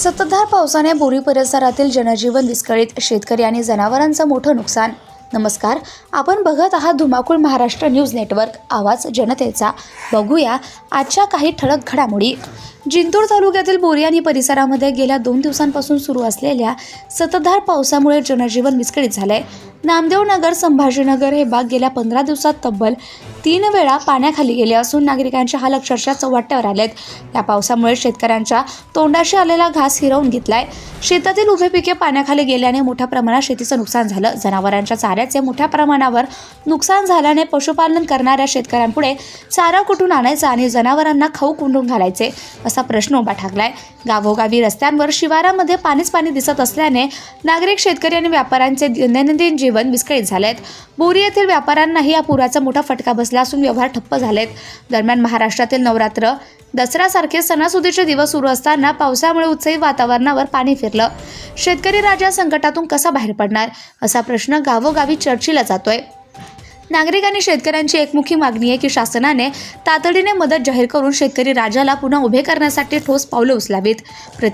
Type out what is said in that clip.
सततधार पावसाने बोरी परिसरातील जनजीवन विस्कळीत. शेतकरी आणि जनावरांचं मोठं नुकसान. नमस्कार. आपण बघत आहात धुमाकूळ महाराष्ट्र न्यूज नेटवर्क. आवाज जनतेचा. बघूया आजच्या काही ठळक घडामोडी. जिंतूर तालुक्यातील बोरी आणि परिसरामध्ये गेल्या दोन दिवसांपासून सुरू असलेल्या सततधार पावसामुळे जनजीवन विस्कळीत झालं आहे नामदेव नगर संभाजीनगर हे भाग गेल्या पंधरा दिवसात तब्बल तीन वेळा पाण्याखाली गेले असून नागरिकांचे हाल अक्षरशः चव्हाट्यावर आलेत. या पावसामुळे शेतकऱ्यांच्या तोंडाशी आलेला घास हिरवून घेतलाय. शेतातील उभे पिके पाण्याखाली गेल्याने मोठ्या प्रमाणात शेतीचं नुकसान झालं. जनावरांच्या चाऱ्याचे मोठ्या प्रमाणावर नुकसान झाल्याने पशुपालन करणाऱ्या शेतकऱ्यांपुढे चारा कुठून आणायचा आणि जनावरांना खाऊ कुंडून घालायचे असा प्रश्न उभा ठाकलाय. गावोगावी रस्त्यांवर शिवारामध्ये पाणीच पाणी दिसत असल्याने नागरिक शेतकरी आणि व्यापाऱ्यांचे दैनंदिन जीवन जीवन विस्कळीत झालेत. बोरी येथील व्यापाऱ्यांनाही या पुराचा मोठा फटका बसला असून व्यवहार ठप्प झालेत. दरम्यान महाराष्ट्रातील नवरात्र दसऱ्यासारखे सणासुदीचे दिवस सुरू असताना पावसामुळे उत्साही वातावरणावर पाणी फिरलं. शेतकरी राजा संकटातून कसा बाहेर पडणार? असा प्रश्न गावोगावी चर्चेला जातोय. नागरिक आणि शेतकऱ्यांची एकमुखी मागणी आहे की शासनाने तातडीने मदत जाहीर करून शेतकरी राजाला पुन्हा उभे करण्यासाठी ठोस पावलं उचलावीत.